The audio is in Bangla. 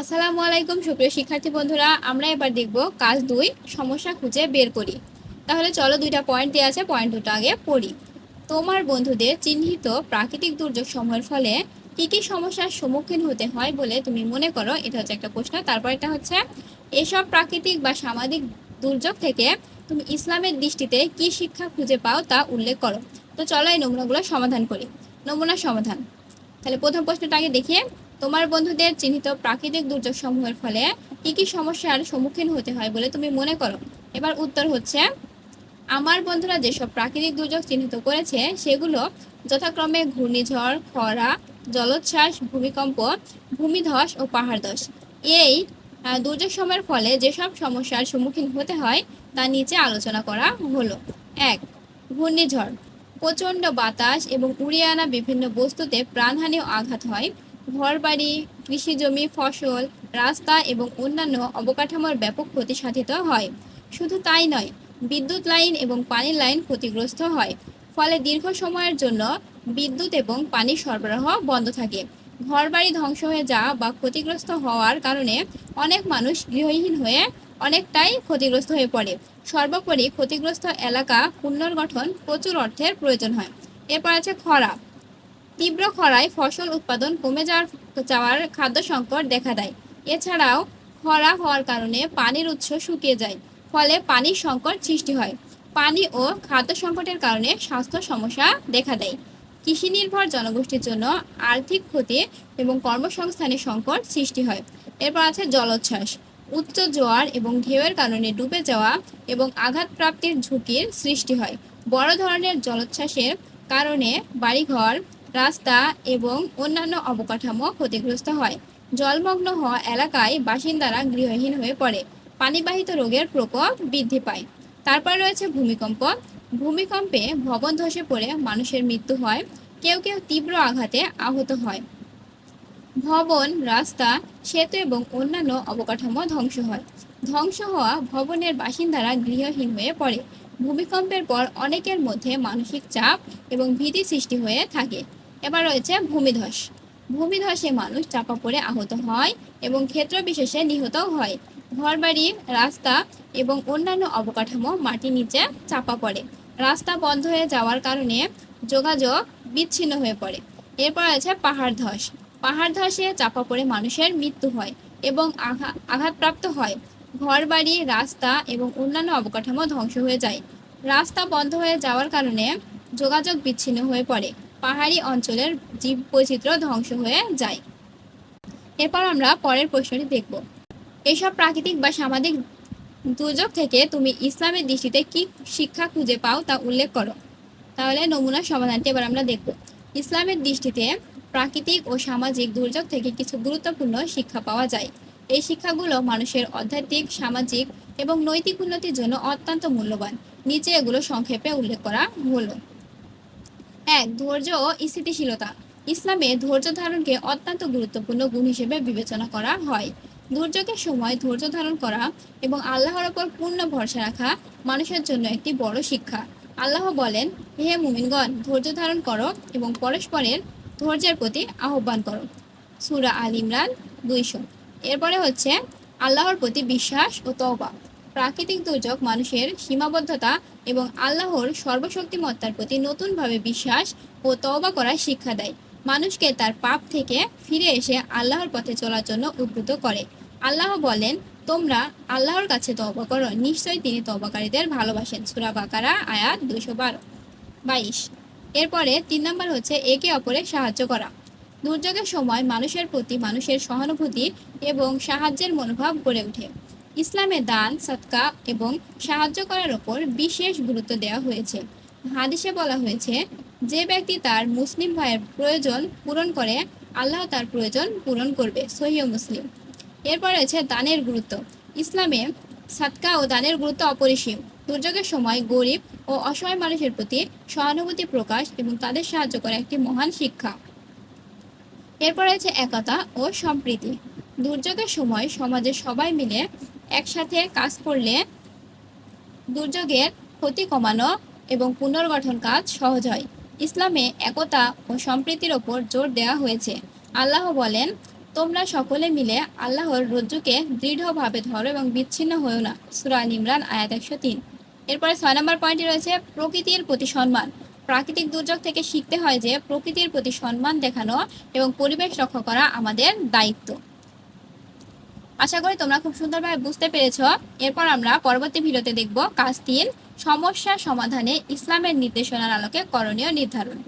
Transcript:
আসসালামু আলাইকুম, সুপ্রিয় শিক্ষার্থী বন্ধুরা, আমরা এবার দেখব কাজ দুই, সমস্যা খুঁজে বের করি। তাহলে চলো দুইটা পয়েন্ট দেওয়া আছে পয়েন্ট দুটো আগে পড়ি। তোমার বন্ধুদের চিহ্নিত প্রাকৃতিক দুর্যোগ সমূহের ফলে কি কি সমস্যার সম্মুখীন হতে হয় বলে তুমি মনে করো? এটা হচ্ছে একটা প্রশ্ন। তারপর এটা হচ্ছে, এসব প্রাকৃতিক বা সামাজিক দুর্যোগ থেকে তুমি ইসলামের দৃষ্টিতে কি শিক্ষা খুঁজে পাও তা উল্লেখ করো। তো চলো এই নমুনাগুলো সমাধান করি। নমুনা সমাধান। তাহলে প্রথম প্রশ্নটা আগে দেখিয়ে তোমার বন্ধুদের চিহ্নিত প্রাকৃতিক দুর্যোগ সমূহের ফলে কি কি সমস্যার সম্মুখীন হতে হয় বলে তুমি মনে করো? এবার উত্তর হচ্ছে, আমার বন্ধুরা যেসব প্রাকৃতিক দুর্যোগ চিহ্নিত করেছে, সেগুলো যথাক্রমে ঘূর্ণিঝড়, খরা, জলোচ্ছ্বাস, ভূমিকম্প, ভূমিধস ও পাহাড় ধস। এই দুর্যোগ সময়ের ফলে যেসব সমস্যার সম্মুখীন হতে হয়, তা নিচে আলোচনা করা হলো। এক, ঘূর্ণিঝড়। প্রচণ্ড বাতাস এবং উড়িয়ে আনা বিভিন্ন বস্তুতে প্রাণহানি ও আঘাত হয়। ঘরবাড়ি কৃষিজমি ফসল, রাস্তা এবং অন্যান্য অবকাঠামোর ব্যাপক ক্ষতি সাধিত হয়। শুধু তাই নয়, বিদ্যুৎ লাইন এবং পানির লাইন ক্ষতিগ্রস্ত হয়। ফলে দীর্ঘ সময়ের জন্য বিদ্যুৎ এবং পানির সরবরাহ বন্ধ থাকে। ঘরবাড়ি ধ্বংস হয়ে যাওয়া বা ক্ষতিগ্রস্ত হওয়ার কারণে অনেক মানুষ গৃহহীন হয়ে অনেকটাই ক্ষতিগ্রস্ত হয়ে পড়ে। সর্বোপরি ক্ষতিগ্রস্ত এলাকা পুনর্গঠন প্রচুর অর্থের প্রয়োজন হয়। এরপর আছে খরা। তীব্র খরায় ফসল উৎপাদন কমে যাওয়ার যাওয়ার খাদ্য সংকট দেখা দেয়। এছাড়াও খরা হওয়ার কারণে পানির উৎস শুকিয়ে যায়, ফলে পানির সংকট সৃষ্টি হয়। পানি ও খাদ্য সংকটের কারণে স্বাস্থ্য সমস্যা দেখা দেয়। কৃষি নির্ভর জনগোষ্ঠীর জন্য আর্থিক ক্ষতি এবং কর্মসংস্থানের সংকট সৃষ্টি হয়। এরপর আছে জলোচ্ছ্বাস। উচ্চ জোয়ার এবং ঢেউয়ের কারণে ডুবে যাওয়া এবং আঘাতপ্রাপ্তির ঝুঁকির সৃষ্টি হয়। বড় ধরনের জলোচ্ছ্বাসের কারণে বাড়িঘর রাস্তা এবং অন্যান্য অবকাঠামো ক্ষতিগ্রস্ত হয়। জলমগ্ন হওয়া এলাকায় বাসিন্দারা গৃহহীন হয়ে পড়ে। পানিবাহিত রোগের প্রকোপ বৃদ্ধি পায়। তারপর রয়েছে ভূমিকম্প। ভূমিকম্পে ভবন ধসে পড়ে মানুষের মৃত্যু হয়। কেউ কেউ তীব্র আঘাতে আহত হয়। ভবন, রাস্তা, সেতু এবং অন্যান্য অবকাঠামো ধ্বংস হয়। ধ্বংস হওয়া ভবনের বাসিন্দারা গৃহহীন হয়ে পড়ে। ভূমিকম্পের পর অনেকের মধ্যে মানসিক চাপ এবং ভীতি সৃষ্টি হয়ে থাকে। এবার রয়েছে ভূমিধস। ভূমিধসে মানুষ চাপা পড়ে আহত হয় এবং ক্ষেত্র বিশেষে নিহতও হয়। ঘরবাড়ি, রাস্তা এবং অন্যান্য অবকাঠামো মাটির নিচে চাপা পড়ে। রাস্তা বন্ধ হয়ে যাওয়ার কারণে যোগাযোগ বিচ্ছিন্ন হয়ে পড়ে। এরপর আছে পাহাড় ধস পাহাড় ধসে চাপা পড়ে মানুষের মৃত্যু হয় এবং আঘা- আঘাতপ্রাপ্ত হয়। ঘরবাড়ি, রাস্তা এবং অন্যান্য অবকাঠামো ধ্বংস হয়ে যায়। রাস্তা বন্ধ হয়ে যাওয়ার কারণে যোগাযোগ বিচ্ছিন্ন হয়ে পড়ে। পাহাড়ি অঞ্চলের জীব বৈচিত্র্য ধ্বংস হয়ে যায়। এরপর আমরা পরের প্রশ্নটি দেখব। এসব প্রাকৃতিক বা সামাজিক দুর্যোগ থেকে তুমি ইসলামের দৃষ্টিতে কি শিক্ষা খুঁজে পাও তা উল্লেখ করো। তাহলে নমুনা সমাধানটি এবার আমরা দেখব। ইসলামের দৃষ্টিতে প্রাকৃতিক ও সামাজিক দুর্যোগ থেকে কিছু গুরুত্বপূর্ণ শিক্ষা পাওয়া যায়। এই শিক্ষাগুলো মানুষের আধ্যাত্মিক, সামাজিক এবং নৈতিক উন্নতির জন্য অত্যন্ত মূল্যবান। নিচে এগুলো সংক্ষেপে উল্লেখ করা হলো। এক, ধৈর্য ও স্থিতিশীলতা। ইসলামে ধৈর্য ধারণকে অত্যন্ত গুরুত্বপূর্ণ গুণ হিসেবে বিবেচনা করা হয়। দুর্যোগের সময় ধৈর্য ধারণ করা এবং আল্লাহর ওপর পূর্ণ ভরসা রাখা মানুষের জন্য একটি বড় শিক্ষা। আল্লাহ বলেন, হে মুমিনগণ, ধৈর্য ধারণ করো এবং পরস্পরের ধৈর্যের প্রতি আহ্বান করো। সুরা আল ইমরান দুইশো। এরপরে হচ্ছে, আল্লাহর প্রতি বিশ্বাস ও তওবা। প্রাকৃতিক দুর্যোগ, মানুষের সীমাবদ্ধতা এবং আল্লাহর সর্বশক্তিমত্তার প্রতি নতুনভাবে বিশ্বাস ও তওবা করার শিক্ষা দেয়। মানুষকে তার পাপ থেকে ফিরে এসে আল্লাহর পথে চলার জন্য উদ্বুদ্ধ করে। আল্লাহ বলেন, তোমরা আল্লাহর কাছে তওবা করো। নিশ্চয়ই তিনি তওবাকারীদের ভালোবাসেন। সুরা বাকারা, আয়াত দুশো বারো। বাইশ। এরপরে তিন নম্বর হচ্ছে একে অপরের সাহায্য করা। দুর্যোগের সময় মানুষের প্রতি মানুষের সহানুভূতি এবং সাহায্যের মনোভাব গড়ে ওঠে। ইসলামে দান, সৎকা এবং সাহায্য করার ওপর বিশেষ গুরুত্ব দেওয়া হয়েছে। হাদিসে বলা হয়েছে, যে ব্যক্তি তার মুসলিম ভাইয়ের প্রয়োজন পূরণ করে, আল্লাহ তার প্রয়োজন পূরণ করবে। সহিহ মুসলিম। এরপর আছে দানের গুরুত্ব। ইসলামে সাদকা ও দানের গুরুত্ব অপরিসীম। দুর্যোগের সময় গরিব ও অসহায় মানুষের প্রতি সহানুভূতি প্রকাশ এবং তাদের সাহায্য করা একটি মহান শিক্ষা। এরপর আছে একতা ও সম্প্রীতি। দুর্যোগের সময় সমাজের সবাই মিলে একসাথে কাজ করলে দুর্যোগের ক্ষতি কমানো এবং পুনর্গঠন কাজ সহজ হয়। ইসলামে একতা ও সম্প্রীতির ওপর জোর দেওয়া হয়েছে। আল্লাহ বলেন, তোমরা সকলে মিলে আল্লাহর রজ্জুকে দৃঢ়ভাবে ধরো এবং বিচ্ছিন্ন হয়েও না। সুরা আল ইমরান, আয়াত একশো তিন। এরপরে ছয় নম্বর পয়েন্টে রয়েছে, প্রকৃতির প্রতি সম্মান। প্রাকৃতিক দুর্যোগ থেকে শিখতে হয় যে, প্রকৃতির প্রতি সম্মান দেখানো এবং পরিবেশ রক্ষা করা আমাদের দায়িত্ব। আশা করি তোমরা খুব সুন্দরভাবে বুঝতে পেরেছ। এরপর আমরা পরবর্তী ভিডিওতে দেখব কাজ তিন, সমস্যা সমাধানে ইসলামের নির্দেশনার আলোকে করণীয় নির্ধারণ।